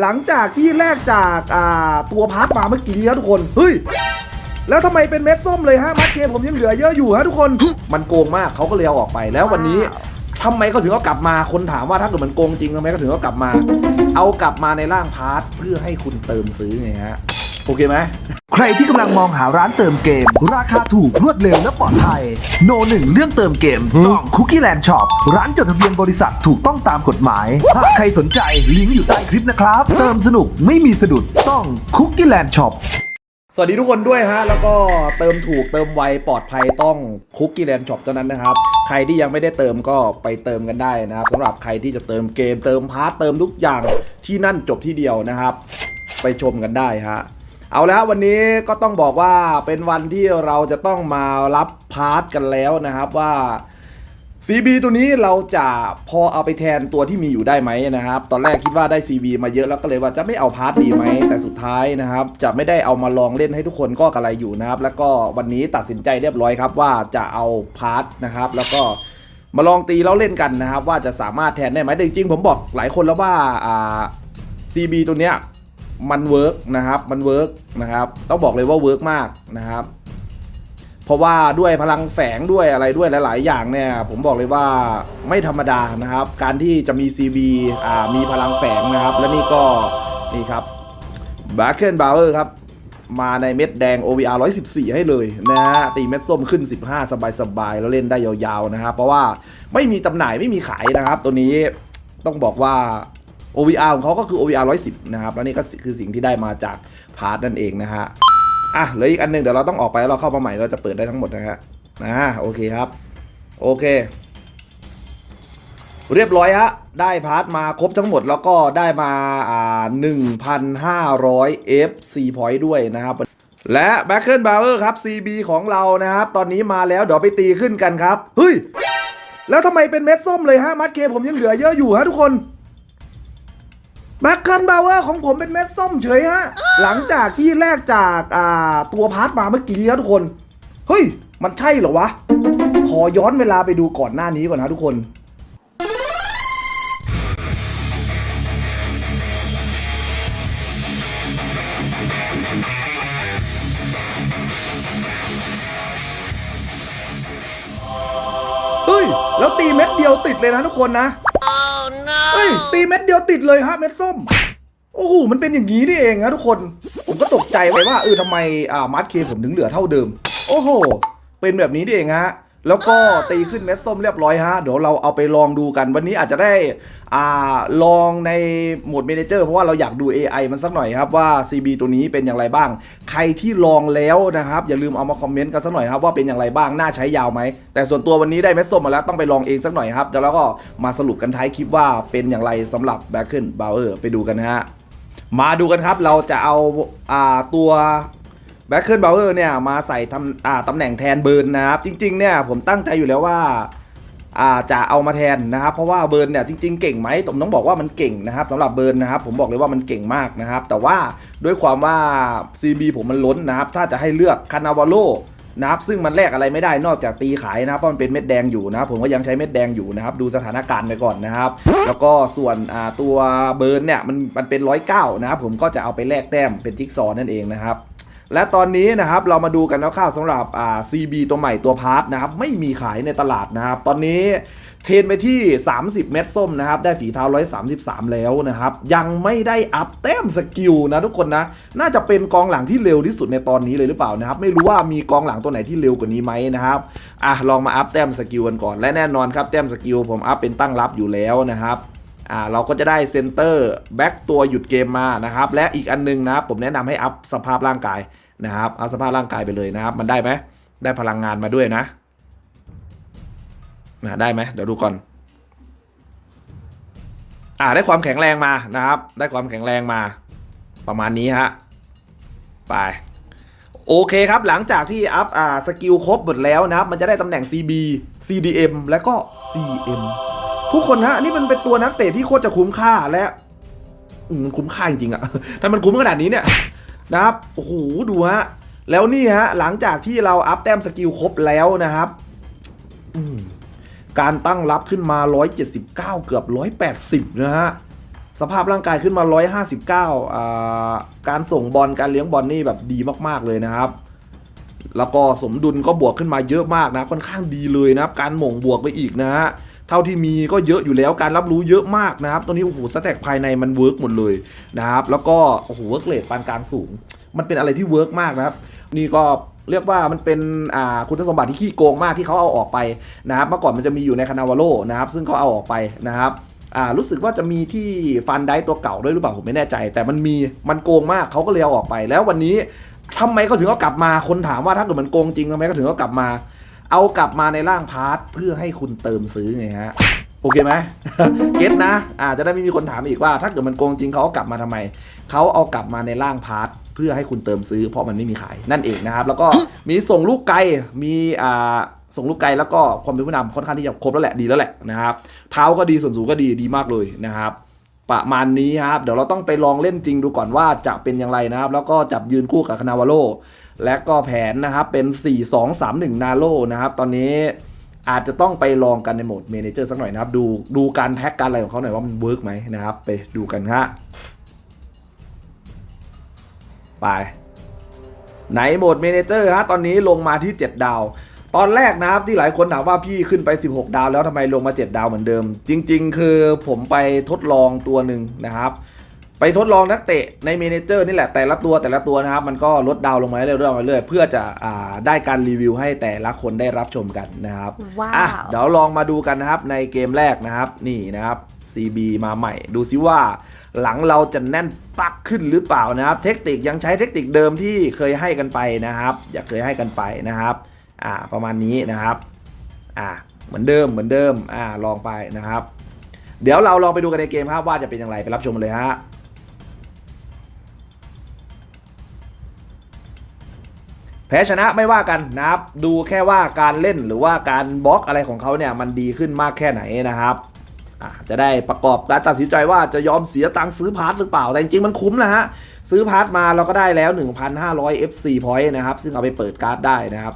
หลังจากที่แลกจากอ่าตัวพาร์ทมาเมื่อกี้ครับทุกคน เฮ้ย แล้วทำไมเป็นเม็ดส้มเลยฮะมัดเคผมยังเหลือเยอะอยู่ฮะทุกคน มันโกงมากเขาก็เลยเอาออกไปแล้ววันนี้ทำไมเขาถึงเอากลับมาคนถามว่าถ้าเกิดมันโกงจริงทำไมเขาถึงเอากลับมา เอากลับมาในร่างพาร์ทเพื่อให้คุณเติมซื้อไงฮะ โอเคไหมใครที่กำลังมองหาร้านเติมเกม ราคาถูกรวดเร็วและปลอดภัย โนหนึ่งเรื่องเติมเกมต้องคุกกี้แลนด์ช็อปร้านจดทะเบียนบริษัทถูกต้องตามกฎหมายหากใครสนใจลิงก์อยู่ใต้คลิปนะครับ เติมสนุกไม่มีสะดุดต้องคุกกี้แลนด์ช็อปสวัสดีทุกคนด้วยฮะ แล้วก็เติมถูกเติมไวปลอดภัยต้องคุกกี้แลนด์ช็อปเท่านั้นนะครับ ใครที่ยังไม่ได้เติมก็ไปเติมกันได้นะครับสำหรับใครที่จะเติมเกมเติมพาร์ทเติมทุกอย่างที่นั่นจบที่เดียวนะครับ ไปชมกันได้ฮะ เอาแล้ววันนี้ก็ต้องบอกว่าเป็นวันที่เราจะต้องมารับพาร์ทกันแล้วนะครับว่า CB ตัวนี้เราจะพอเอาไปแทนตัวที่มีอยู่ได้ไหมนะครับ ตอนแรกคิดว่าได้ CB มาเยอะแล้วก็เลยว่าจะไม่เอาพาร์ทดีไหมแต่สุดท้ายนะครับ จะไม่ได้เอามาลองเล่นให้ทุกคนก็กระไรอยู่นะครับ แล้วก็วันนี้ตัดสินใจเรียบร้อยครับว่าจะเอาพาร์ทนะครับ แล้วก็มาลองตีแล้วเล่นกันนะครับ ว่าจะสามารถแทนได้ไหมแต่จริงๆผมบอกหลายคนแล้วว่าอ่า CB ตัวเนี้ย มันเวิร์กนะครับมันเวิร์กนะครับต้องบอกเลยว่าเวิร์กมากนะครับ เพราะว่าด้วยพลังแฝงด้วยอะไรด้วยหลาย ๆ อย่างเนี่ย ผมบอกเลยว่าไม่ธรรมดานะครับ การที่จะมี CB อ่ามีพลังแฝงนะครับ และนี่ก็นี่ครับ b a c k e n b o w e r ครับมาในเม็ดแดง OVR 114 ให้เลยนะฮะตีเม็ดส้มขึ้น 15 สบายๆ แล้วเล่นได้ยาวๆ นะครับเพราะว่าไม่มีจำหน่ายไม่มีขายนะครับ ตัวนี้ต้องบอกว่า OVR ของเขาก็คือ OVR 110 นะครับ แล้วนี่ก็คือสิ่งที่ได้มาจากพาร์ทนั่นเองนะฮะ อะเหลืออีกอันหนึ่งเดี๋ยวเราต้องออกไปแล้วเราเข้ามาใหม่เราจะเปิดได้ทั้งหมดนะฮะอ่าโอเคครับ โอเค เรียบร้อยฮะ ได้พาร์ทมาครบทั้งหมดแล้วก็ได้มาอ่า1,500 FC point ด้วยนะครับและ b a c k e n b o w e r ครับ CB ของเรานะครับ ตอนนี้มาแล้วเดี๋ยวไปตีขึ้นกันครับ เฮ้ย แล้วทำไมเป็นเม็ดส้มเลยฮะ มัดเคผมยังเหลือเยอะอยู่ฮะทุกคน แบ็คคันบาวเวอร์ของผมเป็นเม็ดส้มเฉยฮะ หลังจากที่แลกจากอ่าตัวพาร์ทมาเมื่อกี้ครับทุกคน เฮ้ย มันใช่เหรอวะ ขอย้อนเวลาไปดูก่อนหน้านี้ก่อนนะทุกคนเฮ้ย แล้วตีเม็ดเดียวติดเลยนะทุกคนนะเฮ้ ย ตีเม็ดเดียวติดเลยฮะเม็ดส้ม โอ้โห มันเป็นอย่างนี้นี่เองนะทุกคน ผมก็ตกใจไปว่าเออทำไมอ่ามาร์ทเคผมถึงเหลือเท่าเดิม โอ้โห เป็นแบบนี้นี่เองฮะ แล้วก็ตีขึ้นเม็ดส้มเรียบร้อยฮะ เดี๋ยวเราเอาไปลองดูกัน วันนี้อาจจะได้อ่าลองในโหมดเมนเจอร์เพราะว่าเราอยากดู AI มันสักหน่อยครับว่า CB ตัวนี้เป็นอย่างไรบ้าง ใครที่ลองแล้วนะครับ อย่าลืมเอามาคอมเมนต์กันสักหน่อยครับว่าเป็นอย่างไรบ้างน่าใช้ยาวไหม แต่ส่วนตัววันนี้ได้เม็ดส้มมาแล้วต้องไปลองเองสักหน่อยครับเดี๋ยวเราก็มาสรุปกันท้ายคลิปว่าเป็นอย่างไรสำหรับ b a c k e n b o w e r ไปดูกันนะฮะมาดูกันครับเราจะเอาอ่าตัว แบ็คเคิลบาวเวอร์เนี่ยมาใส่ทำตำแหน่งแทนเบิร์นนะครับจริงๆเนี่ยผมตั้งใจอยู่แล้วว่าอาจะเอามาแทนนะครับ เพราะว่าเบิร์นเนี่ยจริงๆเก่งไหมผมต้องบอกว่ามันเก่งนะครับสำหรับเบิร์นนะครับ ผมบอกเลยว่ามันเก่งมากนะครับ แต่ว่าด้วยความว่า CB ผมมันล้นนะครับ ถ้าจะให้เลือกคานาวาโลนะครับซึ่งมันแลกอะไรไม่ได้นอกจากตีขายนะครับเพราะมันเป็นเม็ดแดงอยู่นะครับผมก็ยังใช้เม็ดแดงอยู่นะครับ ดูสถานการณ์ไปก่อนนะครับ แล้วก็ส่วนตัวเบิร์นเนี่ยมันมันเป็นร้อยเก้านะครับผมก็จะเอาไปแลกแต้มเป็นจิ๊กซอว์นั่นเองนะครับ และตอนนี้นะครับเรามาดูกันคร่าวๆสำหรับอ่า CB ตัวใหม่ตัวพาร์ทนะครับไม่มีขายในตลาดนะครับตอนนี้เทรนไปที่ 30 เม็ดส้มนะครับได้ฝีเท้า 133 แล้วนะครับยังไม่ได้อัพแต้มสกิลนะทุกคนนะน่าจะเป็นกองหลังที่เร็วที่สุดในตอนนี้เลยหรือเปล่านะครับไม่รู้ว่ามีกองหลังตัวไหนที่เร็วกว่านี้ไหมนะครับอะลองมาอัพแต้มสกิลกันก่อนและแน่นอนครับแต้มสกิลผมอัพเป็นตั้งรับอยู่แล้วนะครับ อ่าเราก็จะได้เซนเตอร์แบ็กตัวหยุดเกมมานะครับ และอีกอันนึงนะผมแนะนำให้อัพสภาพร่างกายนะครับอัพสภาพร่างกายไปเลยนะครับ มันได้ไหมได้พลังงานมาด้วยนะนะได้ไหมเดี๋ยวดูก่อนอ่าได้ความแข็งแรงมานะครับ ได้ความแข็งแรงมาประมาณนี้ฮะไปโอเคครับ หลังจากที่อัพอ่าสกิลครบหมดแล้วนะครับ มันจะได้ตำแหน่ง CB CDM และก็ CM ทุกคนฮะนี่มันเป็นตัวนักเตะที่โคตรจะคุ้มค่าและมันคุ้มค่าจริงๆอะถ้ามันคุ้มขนาดนี้เนี่ยนะครับโอ้โหดูฮะแล้วนี่ฮะหลังจากที่เราอัพแต้มสกิลครบแล้วนะครับการตั้งรับขึ้นมา 179 เกือบ 180 นะฮะ สภาพร่างกายขึ้นมา 159อ่าการส่งบอล การเลี้ยงบอลนี่แบบดีมากๆเลยนะครับ แล้วก็สมดุลก็บวกขึ้นมาเยอะมากนะ ค่อนข้างดีเลยนะครับ การหม่งบวกไปอีกนะฮะ เท่าที่มีก็เยอะอยู่แล้วการรับรู้เยอะมากนะครับตัวนี้โอ้โหสแต็กภายในมันเวิร์กหมดเลยนะครับแล้วก็โอ้โหเวิร์กเลทปานกลางสูง มันเป็นอะไรที่เวิร์กมากนะครับนี่ก็เรียกว่ามันเป็นคุณสมบัติที่ขี้โกงมากที่เขาเอาออกไปนะครับเมื่อก่อนมันจะมีอยู่ในคานาวาโลนะครับซึ่งก็เอาออกไปนะครับรู้สึกว่าจะมีที่ฟันได้ตัวเก่าด้วยหรือเปล่าผมไม่แน่ใจ แต่มันมีมันโกงมากเขาก็เลยเอาออกไป แล้ววันนี้ทำไมเขาถึงเอากลับมาคนถามว่าถ้าเกิดมันโกงจริงทำไมเขาถึงเอากลับมา เอากลับมาในร่างพาร์ทเพื่อให้คุณเติมซื้อไงฮะโอเคไหมเก็ตนะอาจจะได้ไม่มีคนถามอีกว่า ถ้าเกิดมันโกงจริงเขาเอากลับมาทำไมเขาเอากลับมาในร่างพาร์ทเพื่อให้คุณเติมซื้อ เพราะมันไม่มีขายนั่นเองนะครับ แล้วก็มีส่งลูกไกลมีอ่าส่งลูกไกลแล้วก็ความเป็นผู้นำค่อนข้างที่จะครบแล้วแหละดีแล้วแหละนะครับเท้าก็ดีส่วนสูงก็ดีดีมากเลยนะครับ ประมาณนี้ครับเดี๋ยวเราต้องไปลองเล่นจริงดูก่อนว่าจะเป็นอย่างไรนะครับ แล้วก็จับยืนคู่กับคานาวาโล และก็แผนนะครับเป็น 4 2 3 1 นาโลนะครับ ตอนนี้อาจจะต้องไปลองกันในโหมดเมนเจอร์สักหน่อยนะครับ ดูดูการแท็กการอะไรของเขาหน่อยว่ามันเวิร์กไหมนะครับ ไปดูกันฮะไปไหนโหมดเมนเจอร์ฮะตอนนี้ลงมาที่ 7 ดาว ตอนแรกนะครับที่หลายคนถามว่าพี่ขึ้นไป 16 ดาวแล้วทำไมลงมา 7 ดาวเหมือนเดิม จริง ๆ คือผมไปทดลองตัวหนึ่งนะครับ ไปทดลองนักเตะในเมเนเจอร์นี่แหละแต่ละตัวแต่ละตัวนะครับ มันก็ลดดาวลงมาเรื่อยๆลดดาวลงมาเรื่อยๆเพื่อจะอ่าได้การรีวิวให้แต่ละคนได้รับชมกันนะครับว้าวอะเดี๋ยวลองมาดูกันนะครับในเกมแรกนะครับนี่นะครับ CB มาใหม่ ดูซิว่า หลังเราจะแน่นปักขึ้นหรือเปล่านะครับ เทคนิคยังใช้เทคนิคเดิมที่เคยให้กันไปนะครับ อย่าเคยให้กันไปนะครับอ่าประมาณนี้นะครับอ่าเหมือนเดิมเหมือนเดิมอ่าลองไปนะครับ เดี๋ยวเราลองไปดูกันในเกมครับว่าจะเป็นอย่างไรไปรับชมกันเลยฮะ แพ้ชนะไม่ว่ากันนะครับ ดูแค่ว่าการเล่นหรือว่าการบล็อกอะไรของเขาเนี่ยมันดีขึ้นมากแค่ไหนนะครับจะได้ประกอบการตัดสินใจว่าจะยอมเสียตังค์ซื้อพาร์ทหรือเปล่า แต่จริงๆมันคุ้มนะฮะ ซื้อพาร์ทมาเราก็ได้แล้ว 1,500 FC point นะครับ ซึ่งเอาไปเปิดการ์ดได้นะครับ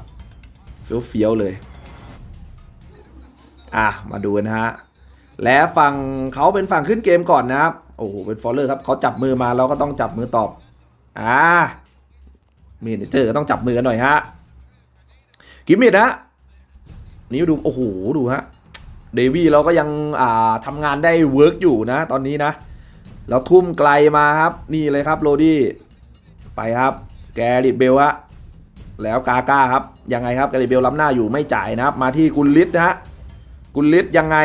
เฟี้ยวๆเลย อะ มาดูนะฮะ และฝั่งเขาเป็นฝั่งขึ้นเกมก่อนนะครับ โอ้โห เป็นฟอลเลอร์ครับเขาจับมือมาเราก็ต้องจับมือตอบ อ่า เมนเจอร์ก็ต้องจับมือกันหน่อยฮะกิมมิดฮะนี่ดูโอ้โหดูฮะเดวี่เราก็ยังอ่าทำงานได้เวิร์กอยู่นะ ตอนนี้นะเราทุ่มไกลมาครับ นี่เลยครับโรดี้ไปครับ แกริเบลฮะแล้วกาก้าครับยังไงครับแกริเบลล้ำหน้าอยู่ไม่จ่ายนะครับ มาที่กุลลิศนะฮะกุลลิศยังไง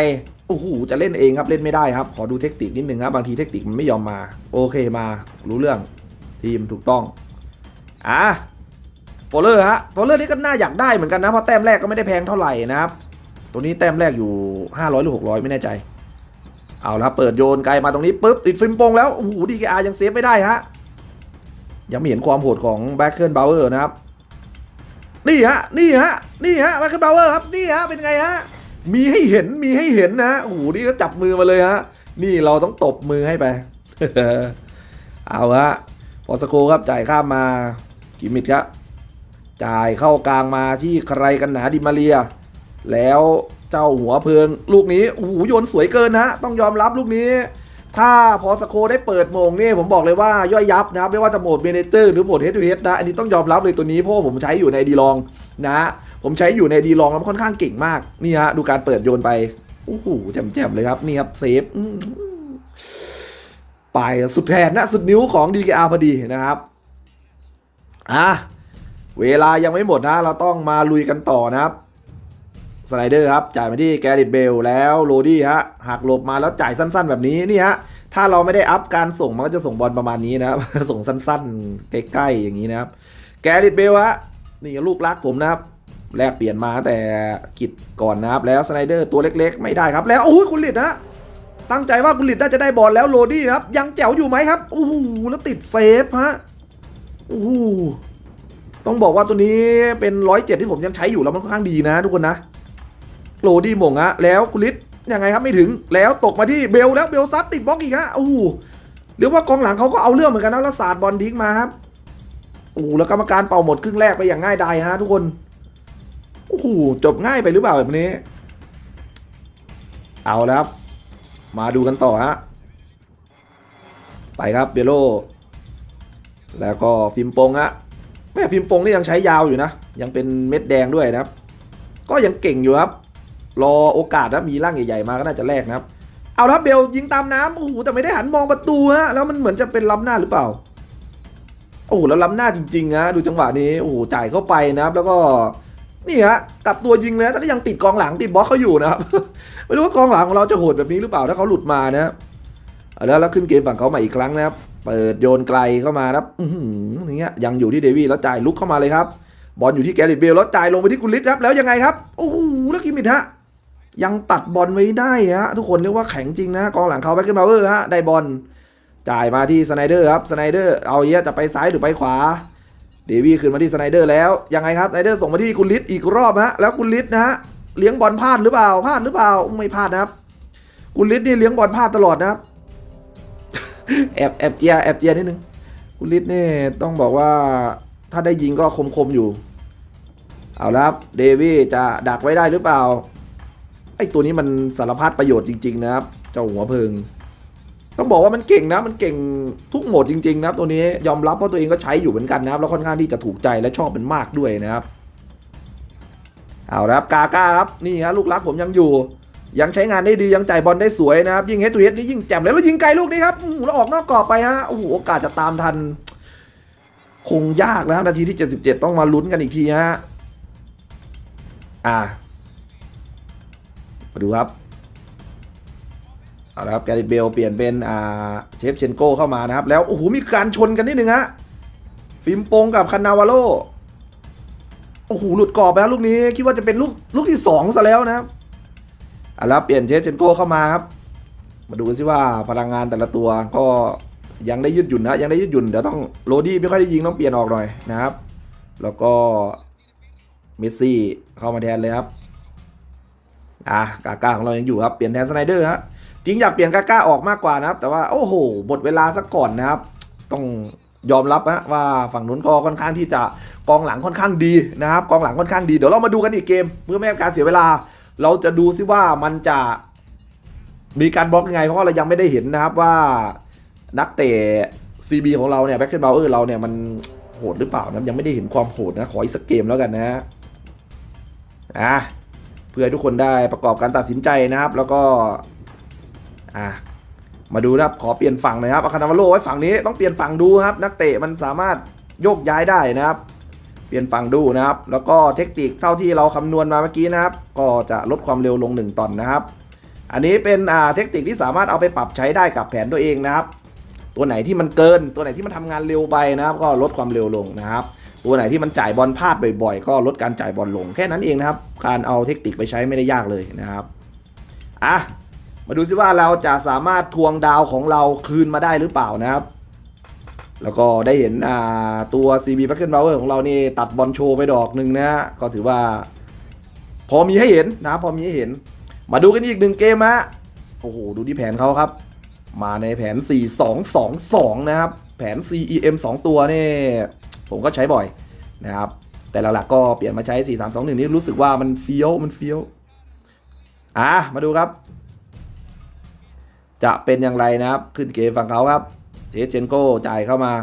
โอ้โหจะเล่นเองครับเล่นไม่ได้ครับ ขอดูเทคนิคนิดนึงครับบางทีเทคนิคมันไม่ยอมมา โอเคมารู้เรื่องทีมถูกต้อง อะโฟลเลอร์ฮะโฟลเลอร์นี่ก็น่าอยากได้เหมือนกันนะ เพราะแต้มแรกก็ไม่ได้แพงเท่าไหร่นะครับ ตัวนี้แต้มแรกอยู่ 500 หรือ 600 ไม่แน่ใจ เอาละเปิดโยนไกลมาตรงนี้ปุ๊บติดฟิล์มโปงแล้ว โอ้โหดีกอายังเซฟไม่ได้ฮะ ยังไม่เห็นความโหดของแบ็คเคิลบาวเวอร์นะครับ นี่ฮะ นี่ฮะ นี่ฮะแบ็คเคิลบาวเวอร์ครับ นี่ฮะ เป็นไงฮะ มีให้เห็น มีให้เห็นนะ โอ้โห นี่ก็จับมือมาเลยฮะ นี่เราต้องตบมือให้ไป เอาฮะ พอสโคครับจ่ายข้ามมา กิมมิดครับจ่ายเข้ากลางมาที่ใครกันหนาดิมาเรีย แล้วเจ้าหัวเพิง ลูกนี้โอ้โหโยนสวยเกินนะต้องยอมรับลูกนี้ ถ้าพอสโคได้เปิดโมงนี่ผมบอกเลยว่าย่อยยับนะไม่ว่าจะโหมดเมเนเจอร์หรือโหมดเฮดทูเฮดนะอันนี้ต้องยอมรับเลยตัวนี้เพราะผมใช้อยู่ในดีลองนะ ผมใช้อยู่ในดีลองแล้วค่อนข้างเก่งมากนี่ฮะดูการเปิดโยนไปโอ้โหแจ่มๆเลยครับนี่ครับเซฟไปสุดแขนนะสุดนิ้วของ DKR พอดีนะครับ อะเวลายังไม่หมดนะ เราต้องมาลุยกันต่อนะครับสไลเดอร์ครับ จ่ายมาที่แกริดเบลแล้วโรดี้ฮะหักหลบมาแล้วจ่ายสั้นๆแบบนี้นี่ฮะถ้าเราไม่ได้อัพการส่งมันก็จะส่งบอลประมาณนี้นะครับ ส่งสั้นๆ ใกล้ๆอย่างนี้นะครับ แกริดเบลฮะนี่ลูกรักผมนะครับแลกเปลี่ยนมาแต่กิจก่อนนะครับ แล้วสไนเดอร์ตัวเล็กๆ ไม่ได้ครับ แล้วโอ้ยคุณลิดนะตั้งใจว่าคุณลิดน่าจะได้บอลแล้วโรดี้ครับ ยังแจ๋วอยู่ไหมครับโอ้โหแล้วติดเซฟฮะ โอ้โหต้องบอกว่าตัวนี้เป็นร้อยเจ็ดที่ผมยังใช้อยู่แล้วมันค่อนข้างดีนะทุกคนนะโหลดีหม่งฮะแล้วกุลิศยังไงครับไม่ถึงแล้วตกมาที่เบลแล้วเบลซัดติดบล็อกอีกฮะโอ้โหหรือว่ากองหลังเขาก็เอาเรื่องเหมือนกันนะแล้วสาดบอลทิ้งมาครับโอ้โหแล้วกรรมการเป่าหมดครึ่งแรกไปอย่างง่ายดายฮะทุกคนโอ้โหจบง่ายไปหรือเปล่าแบบนี้ เอาแล้วมาดูกันต่อฮะไปครับเบโล แล้วก็ฟิล์มโปงอะแม่ฟิล์มโปงนี่ยังใช้ยาวอยู่นะ ยังเป็นเม็ดแดงด้วยนะครับ ก็ยังเก่งอยู่ครับ รอโอกาสนะมีร่างใหญ่ๆมาก็น่าจะแลกนะครับ เอาละครับเบลยิงตามน้ำโอ้โหแต่ไม่ได้หันมองประตูฮะแล้วมันเหมือนจะเป็นล้ำหน้าหรือเปล่า โอ้โหแล้วล้ำหน้าจริงๆนะดูจังหวะนี้โอ้โหจ่ายเข้าไปนะครับ แล้วก็นี่ฮะกลับตัวยิงเลยแต่ก็ยังติดกองหลังติดบล็อกเขาอยู่นะครับไม่รู้ว่ากองหลังของเราจะโหดแบบนี้หรือเปล่าถ้าเขาหลุดมานะครับแล้วแล้วขึ้นเกมฝั่งเขาใหม่อีกครั้งนะครับ เปิดโยนไกลเข้ามาครับอือหืออย่างเงี้ยยังอยู่ที่เดวี่แล้วจ่ายลุกเข้ามาเลยครับ บอลอยู่ที่แกริตเบลแล้วจ่ายลงไปที่กุลิตครับแล้วยังไงครับโอ้โหแล้วกิมิทฮะยังตัดบอลไว้ได้ฮะทุกคนเรียกว่าแข็งจริงนะกองหลังเขาแบ็คเกนบาเวอร์ฮะได้บอลจ่ายมาที่สไนเดอร์ครับสไนเดอร์เอาเยอะจะไปซ้ายหรือไปขวาเดวี่ขึ้นมาที่สไนเดอร์แล้วยังไงครับสไนเดอร์ส่งมาที่กุลิตอีกรอบฮะแล้วกุลิตนะฮะเลี้ยงบอลพลาดหรือเปล่าพลาดหรือเปล่าไม่พลาดนะครับกุลิตนี่เลี้ยงบอลพลาดตลอดนะครับ แอบแอบเจียแอบเจียนิดนึงกุณลิตนี่ต้องบอกว่าถ้าได้ยิงก็คมๆอยู่ เอาละครับเดวี่จะดักไว้ได้หรือเปล่าไอ้ตัวนี้มันสารพัดประโยชน์จริง ๆ นะครับ เจ้าหัวเพิง ต้องบอกว่ามันเก่งนะ มันเก่งทุกโหมดจริง ๆ นะครับ ตัวนี้ยอมรับเพราะตัวเองก็ใช้อยู่เหมือนกันนะครับ แล้วค่อนข้างที่จะถูกใจและชอบเป็นมากด้วยนะครับ เอาละครับกาก้าครับนี่ฮะลูกรักผมยังอยู่ ยังใช้งานได้ดียังจ่ายบอลได้สวยนะครับยิงเฮดตูเฮดนี่ยิงแจ่มเลยแล้วยิงไกลลูกนี้ครับอื้ออแล้วออกนอกกรอบไปฮะโอ้โหโอกาสจะตามทัน คงยากแล้วนาทีที่ 77 ต้องมาลุ้นกันอีกทีฮะอ่ามาดูครับเอาละครับแกริเบลเปลี่ยนเป็นอ่าเชฟเชนโกเข้ามานะครับ แล้วโอ้โหมีการชนกันนิดนึงฮะฟิมโปงกับคานาวาโลโอ้โหหลุดกรอบไปแล้วลูกนี้คิดว่าจะเป็นลูกลูกที่สองซะแล้วนะครับ เอาละเปลี่ยนเชฟเชนโกเข้ามาครับ มาดูกันสิว่าพลังงานแต่ละตัวก็ยังได้ยืดหยุ่นนะยังได้ยืดหยุ่นเดี๋ยวต้องโรดี้ไม่ค่อยได้ยิงต้องเปลี่ยนออกหน่อยนะครับ แล้วก็เมสซี่เข้ามาแทนเลยครับอะกาก้าของเรายังอยู่ครับเปลี่ยนแทนสไนเดอร์ฮะจริงอยากเปลี่ยนกาก้าออกมากกว่านะครับ แต่ว่าโอ้โหหมดเวลาซะก่อนนะครับ ต้องยอมรับนะว่าฝั่งนู้นก็ค่อนข้างที่จะกองหลังค่อนข้างดีนะครับ กองหลังค่อนข้างดีเดี๋ยวเรามาดูกันอีกเกมเพื่อไม่ให้การเสียเวลา เราจะดูซิว่ามันจะมีการบล็อกยังไง เพราะเรายังไม่ได้เห็นนะครับว่านักเตะ CB ของเราเนี่ยแบ็คเคนบาเออร์เราเนี่ยมันโหดหรือเปล่านะยังไม่ได้เห็นความโหดนะ ขออีกสักเกมแล้วกันนะอะเพื่อให้ทุกคนได้ประกอบการตัดสินใจนะครับ แล้วก็อะมาดูนะครับขอเปลี่ยนฝั่งหน่อยครับอาคานามาโลไว้ฝั่งนี้ต้องเปลี่ยนฝั่งดูครับ นักเตะมันสามารถโยกย้ายได้นะครับ เปลี่ยนฝั่งดูนะครับ แล้วก็เทคนิคเท่าที่เราคำนวณมาเมื่อกี้นะครับ ก็จะลดความเร็วลง 1ตอนนะครับ อันนี้เป็นอ่าเทคนิคที่สามารถเอาไปปรับใช้ได้กับแผนตัวเองนะครับ ตัวไหนที่มันเกิน ตัวไหนที่มันทำงานเร็วไปนะครับ ก็ลดความเร็วลงนะครับ ตัวไหนที่มันจ่ายบอลพลาดบ่อยๆ ก็ลดการจ่ายบอลลงแค่นั้นเองนะครับ การเอาเทคนิคไปใช้ไม่ได้ยากเลยนะครับอะมาดูซิว่าเราจะสามารถทวงดาวของเราคืนมาได้หรือเปล่านะครับ แล้วก็ได้เห็นอ่าตัว CB b a c k e n Power ของเรานี่ตัดบอลโชว์ไปดอกหนึ่งนะก็ถือว่า พอมีให้เห็นนะพอมีให้เห็น มาดูกันอีกหนึ่งเกมฮะโอ้โห ดูที่แผนเขาครับ มาในแผน 4-2-2-2 นะครับ แผน CEM 2 ตัวนี่ ผมก็ใช้บ่อยนะครับ แต่หลักๆก็เปลี่ยนมาใช้ 4-3-2-1 นี่รู้สึกว่ามันเฟี้ยวมันเฟี้ยวอะมาดูครับ จะเป็นอย่างไรนะครับ ขึ้นเกมฝั่งเขาครับ เจเจนโก้จ่ายเข้ามา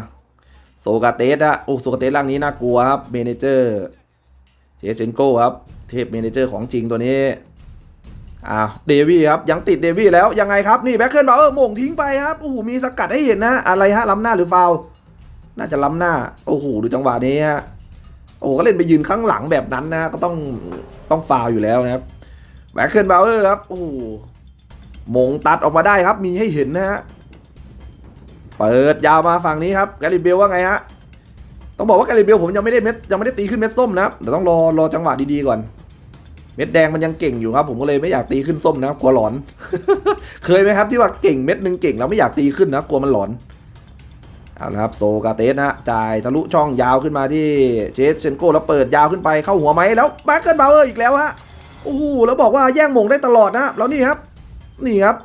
โซกาเตสอะโอ้โซกาเตสร่างนี้น่ากลัวครับเมนเจอร์เจเจนโก้ครับเทพเมนเจอร์ของจริงตัวนี้อ้าวเดวี่ครับยังติดเดวี่แล้วยังไงครับนี่แบ็คเคิลบาเออร์มงทิ้งไปครับโอ้โหมีสกัดให้เห็นนะ อะไรฮะล้ำหน้าหรือฟาวน่าจะล้ำหน้าโอ้โหดูจังหวะนี้ฮะโอ้ก็เล่นไปยืนข้างหลังแบบนั้นนะ ก็ต้องต้องฟาวอยู่แล้วนะครับแบ็คเคิลบาเออร์ครับโอ้โหมงตัดออกมาได้ครับมีให้เห็นนะฮะ เปิดยาวมาฝั่งนี้ครับแกลิเบลว่าไงฮะต้องบอกว่าแกลิเบลผมยังไม่ได้เม็ดยังไม่ได้ตีขึ้นเม็ดส้มนะครับเดี๋ยวต้องรอรอจังหวะดีๆก่อน เม็ดแดงมันยังเก่งอยู่ครับผมก็เลยไม่อยากตีขึ้นส้มนะครับกลัวหลอน เคยไหมครับที่ว่าเก่งเม็ดหนึ่งเก่งแล้วไม่อยากตีขึ้นนะกลัวมันหลอนเอาละครับโซกาเตสนะจ่ายทะลุช่องยาวขึ้นมาที่เชสเชนโกแล้วเปิดยาวขึ้นไปเข้าหัวไหมแล้วแบ็คเกิลบาเออร์อีกแล้วฮะโอ้โหแล้วบอกว่าแย่งมงได้ตลอดนะแล้วนี่ครับ นี่ครับ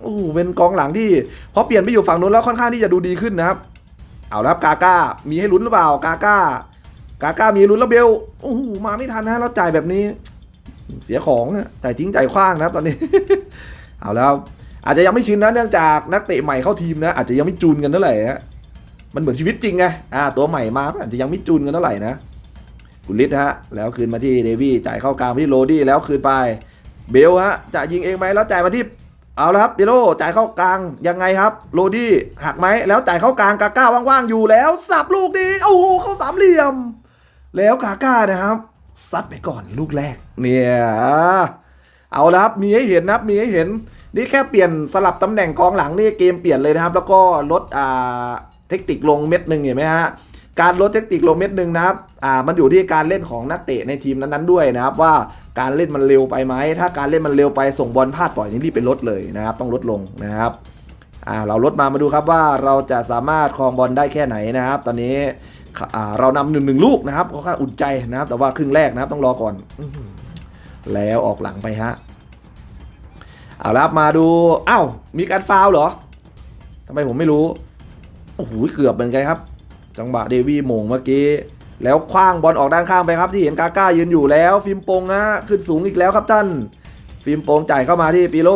โอ้เป็นกองหลังที่พอเปลี่ยนไปอยู่ฝั่งนู้นแล้วค่อนข้างที่จะดูดีขึ้นนะครับ เอาละครับกาก้ามีให้ลุ้นหรือเปล่ากาก้ากาก้ามีลุ้นแล้วเบลโอ้โหมาไม่ทันนะแล้วจ่ายแบบนี้ เสียของอะจ่ายทิ้งจ่ายขว้างนะครับตอนนี้ เอาแล้วอาจจะยังไม่ชินนะเนื่องจากนักเตะใหม่เข้าทีมนะอาจจะยังไม่จูนกันเท่าไหร่ฮะมันเหมือนชีวิตจริงไงอ่าตัวใหม่มาอาจจะยังไม่จูนกันเท่าไหร่นะกุลิตฮะแล้วคืนมาที่เดวี่จ่ายเข้ากลางไปที่โรดี้แล้วคืนไปเบลฮะจะยิงเองไหมแล้วจ่ายมาที่ เอาละครับเบโลจ่ายเข้ากลางยังไงครับ โรดี้หักไหมแล้วจ่ายเข้ากลางกาก้าว่างๆอยู่แล้วสับลูกนี้โอ้โหเข้าสามเหลี่ยม แล้วกาก้านะครับซัดไปก่อนลูกแรกเนี่ยเอาละครับมีให้เห็นนะครับมีให้เห็นนี่แค่เปลี่ยนสลับตำแหน่งกองหลังนี่เกมเปลี่ยนเลยนะครับ แล้วก็ลดอ่าเทคนิคลงเม็ดหนึ่งเห็นไหมฮะการลดเทคนิคลงเม็ดหนึ่งนะครับอ่ามันอยู่ที่การเล่นของนักเตะในทีมนั้นๆด้วยนะครับว่า การเล่นมันเร็วไปไหมถ้าการเล่นมันเร็วไปส่งบอลพลาดปล่อยนี่รีบไปลดเลยนะครับ ต้องลดลงนะครับอ่าเราลดมามาดูครับว่าเราจะสามารถครองบอลได้แค่ไหนนะครับ ตอนนี้อ่เรานำหนึ่งหนึ่งลูกนะครับก็ค่อนข้างอุ่นใจนะครับ แต่ว่าครึ่งแรกนะครับต้องรอก่อน แล้วออกหลังไปฮะเอาละครับมาดูอ้าวมีการฟาวเหรอทำไมผมไม่รู้โอ้โหเกือบเหมือนกันครับ จังหวะเดวี่มงเมื่อกี้ แล้วคว้างบอลออกด้านข้างไปครับที่เห็นกาก้ายืนอยู่แล้ว ฟิมโปงฮะขึ้นสูงอีกแล้วครับท่าน ฟิมโปงจ่ายเข้ามาที่ปิโล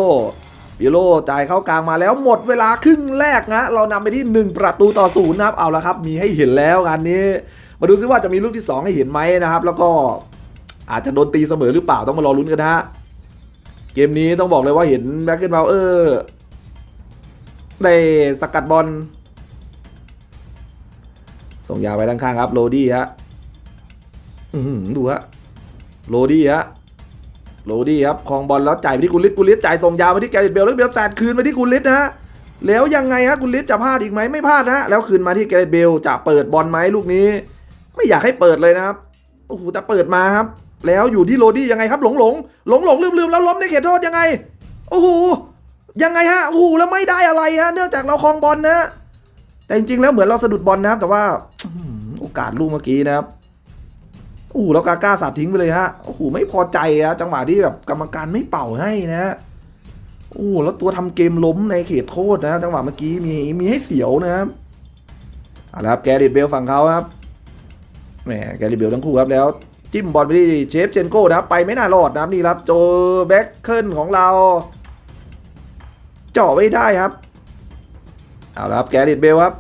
ปิโลจ่ายเข้ากลางมาแล้วหมดเวลาครึ่งแรกนะเรานำไปที่ 1 ประตูต่อศูนย์นะครับเอาละครับ มีให้เห็นแล้วงานนี้ มาดูซิว่าจะมีลูกที่ 2 ให้เห็นไหมนะครับ แล้วก็อาจจะโดนตีเสมอหรือเปล่าต้องมารอลุ้นกันฮะเกมนี้ต้องบอกเลยว่าเห็นแบ็กเกนเบลเออร์ได้สกัดบอล ส่งยาวไปด้านข้างครับ โรดี้ฮะอือดูฮะ โรดี้ฮะ โรดี้ครับคลองบอลแล้วจ่ายไปที่กุลิตกุลิตจ่ายส่งยาวไปที่แกริตเบลแล้วเบลแสดคืนมาที่กุลิตนะฮะ แล้วยังไงฮะกุลิตจะพลาดอีกไหมไม่พลาดนะฮะแล้วคืนมาที่แกริตเบลจะเปิดบอลไหมลูกนี้ ไม่อยากให้เปิดเลยนะครับ โอ้โหแต่เปิดมาครับ แล้วอยู่ที่โรดี้ยังไงครับ หลงหลงหลงหลงลืมลืมแล้วล้มในเขตโทษยังไง โอ้โห ยังไงฮะ โอ้โหแล้วไม่ได้อะไรฮะ เนื่องจากเราคลองบอลนะ แต่จริงๆแล้วเหมือนเราสะดุดบอลนะครับ แต่ว่าโอกาสลูกเมื่อกี้นะครับโอ้โหแล้วกาก้าสาดทิ้งไปเลยฮะโอ้โหไม่พอใจอะจังหวะที่แบบกรรมการไม่เป่าให้นะโอ้โหแล้วตัวทำเกมล้มในเขตโทษนะจังหวะเมื่อกี้มีมีให้เสียวนะครับเอาละครับแกริดเบลฝั่งเขาครับแหมแกริดเบลทั้งคู่ครับแล้ว จิ้มบอลไปที่เชฟเชนโก้นะไปไม่น่ารอดนะนี่ครับโจแบ็คเคิลของเรา เจาะไม่ได้ครับ เอาละครับแกริดเบลครับ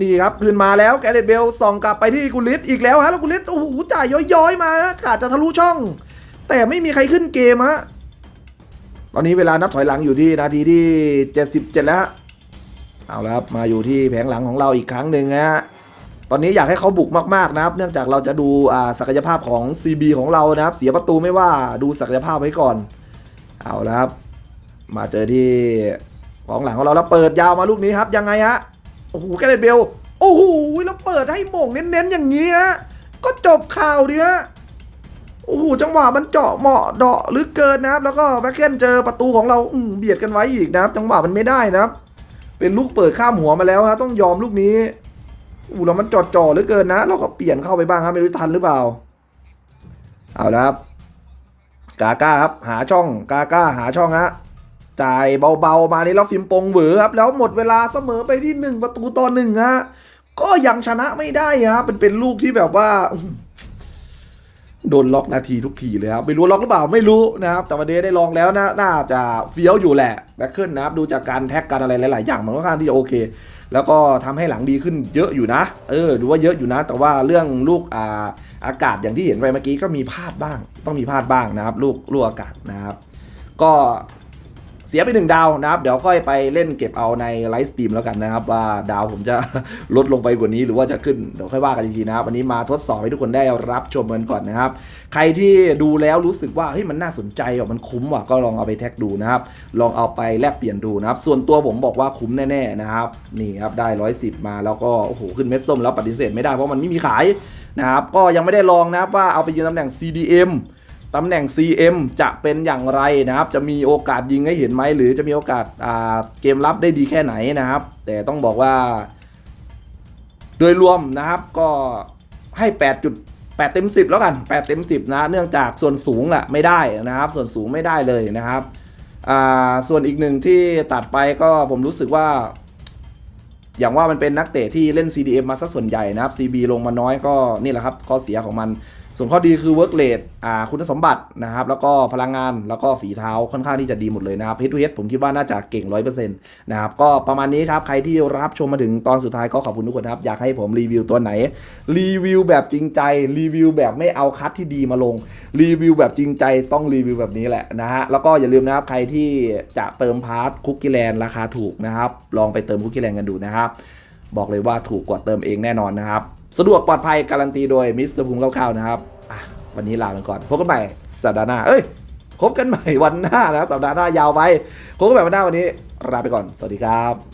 นี่ครับคืนมาแล้วแกเรตเบลส่องกลับไปที่กุลิตอีกแล้วฮะแล้วกุลิตโอ้โหจ่ายย้อยๆ มาฮะกาจะทะลุช่อง แต่ไม่มีใครขึ้นเกมฮะตอนนี้เวลานับถอยหลังอยู่ที่นาทีที่ 77 แล้วฮะเอาละครับมาอยู่ที่แผงหลังของเราอีกครั้งหนึ่งฮะตอนนี้อยากให้เขาบุกมากๆนะครับ เนื่องจากเราจะดูอ่าศักยภาพของ CB ของเรานะครับ เสียประตูไม่ว่าดูศักยภาพไว้ก่อน เอาละครับมาเจอที่ ของหลังของเราแล้วเปิดยาวมาลูกนี้ครับ ยังไงฮะ โอ้โหแกเรตเบล โอ้โหแล้วเปิดให้หม่งเน้นๆอย่างนี้ฮะ ก็จบข่าวเดีฮะโอ้โหจังหวะมันเจาะเหมาะเดาะหรือเกินนะครับ แล้วก็แบ็คเคนเจอประตูของเราอืเบียดกันไว้อีกนะครับ จังหวะมันไม่ได้นะครับ เป็นลูกเปิดข้ามหัวมาแล้วฮะต้องยอมลูกนี้อู้แล้วมันจอดจ่อเหลือเกินนะ เราก็เปลี่ยนเข้าไปบ้างครับไม่รู้ทันหรือเปล่า เอาละครับ กาก้าครับ หาช่อง กาก้าหาช่องฮะ จ่ายเบาๆมานี่แล้วฟิมปงเหวอครับ แล้วหมดเวลาเสมอไปที่หนึ่งประตูต่อหนึ่งฮะก็ยังชนะไม่ได้ครับเป็นเป็นลูกที่แบบว่า โดนล็อกนาทีทุกทีเลยครับไม่รู้ล็อกหรือเปล่าไม่รู้นะครับ แต่วันนี้ได้ลองแล้วนะน่าจะเฟี้ยวอยู่แหละแบ็คเกิลนะครับดูจากการแท็กกันอะไรหลายๆ อย่างมันค่อนข้างที่จะโอเค แล้วก็ทำให้หลังดีขึ้นเยอะอยู่นะ เออดูว่าเยอะอยู่นะ แต่ว่าเรื่องลูกอ่าอากาศอย่างที่เห็นไปเมื่อกี้ก็มีพลาดบ้าง ต้องมีพลาดบ้างนะครับ ลูกลูกอากาศนะครับ ก็ เสียไปหนึ่งดาวนะครับ เดี๋ยวค่อยไปเล่นเก็บเอาในไลฟ์สตรีมแล้วกันนะครับว่าดาวผมจะลดลงไปกว่านี้หรือว่าจะขึ้นเดี๋ยวค่อยว่ากันอีกทีนะครับวันนี้มาทดสอบให้ทุกคนได้รับชมกันก่อนนะครับ ใครที่ดูแล้วรู้สึกว่าเฮ้ยมันน่าสนใจว่ะมันคุ้มว่ะก็ลองเอาไปแท็กดูนะครับ ลองเอาไปแลกเปลี่ยนดูนะครับ ส่วนตัวผมบอกว่าคุ้มแน่ๆนะครับนี่ครับได้ 110 มาแล้วก็โอ้โหขึ้นเม็ดส้มแล้วปฏิเสธไม่ได้เพราะมันไม่มีขายนะครับก็ยังไม่ได้ลองนะครับว่าเอาไปยืนตำแหน่ง CDM ตำแหน่ง CM จะเป็นอย่างไรนะครับ จะมีโอกาสยิงให้เห็นไหม หรือจะมีโอกาสาเกมรับได้ดีแค่ไหนนะครับ แต่ต้องบอกว่า โดยรวมนะครับก็ให้ 8.8 เต็ม 10 แล้วกัน 8 เต็ม 10 นะ เนื่องจากส่วนสูงแหละไม่ได้นะครับ ส่วนสูงไม่ได้เลยนะครับส่วนอีกหนึ่งที่ตัดไปก็ผมรู้สึกว่า อย่างว่ามันเป็นนักเตะที่เล่น CDM มาซะส่วนใหญ่นะครับ CB ลงมาน้อยก็นี่แหละครับข้อเสียของมัน ส่วนข้อดีคือเวิร์กเลดอ่าคุณสมบัตินะครับ แล้วก็พลังงานแล้วก็ฝีเท้าค่อนข้างที่จะดีหมดเลยนะครับเฮดทูเฮดผมคิดว่าน่าจะเก่ง 100%นะครับ ก็ประมาณนี้ครับ ใครที่รับชมมาถึงตอนสุดท้ายก็ขอบคุณทุกคนครับ อยากให้ผมรีวิวตัวไหน รีวิวแบบจริงใจ รีวิวแบบไม่เอาคัดที่ดีมาลง รีวิวแบบจริงใจต้องรีวิวแบบนี้แหละนะฮะแล้วก็อย่าลืมนะครับใครที่จะเติมพาร์ทคุกกี้แลนด์ราคาถูกนะครับลองไปเติมคุกกี้แลนด์กันดูนะครับบอกเลยว่าถูกกว่าเติมเองแน่นอนนะครับ สะดวกปลอดภัยการันตีโดยมิสเตอร์ภูมิคร่าวๆนะครับวันนี้ลาไปก่อนพบกันใหม่สัปดาห์หน้าเอ้ยพบกันใหม่วันหน้านะสัปดาห์หน้ายาวไปพบกันใหม่วันหน้าวันนี้ลาไปก่อน สวัสดีครับ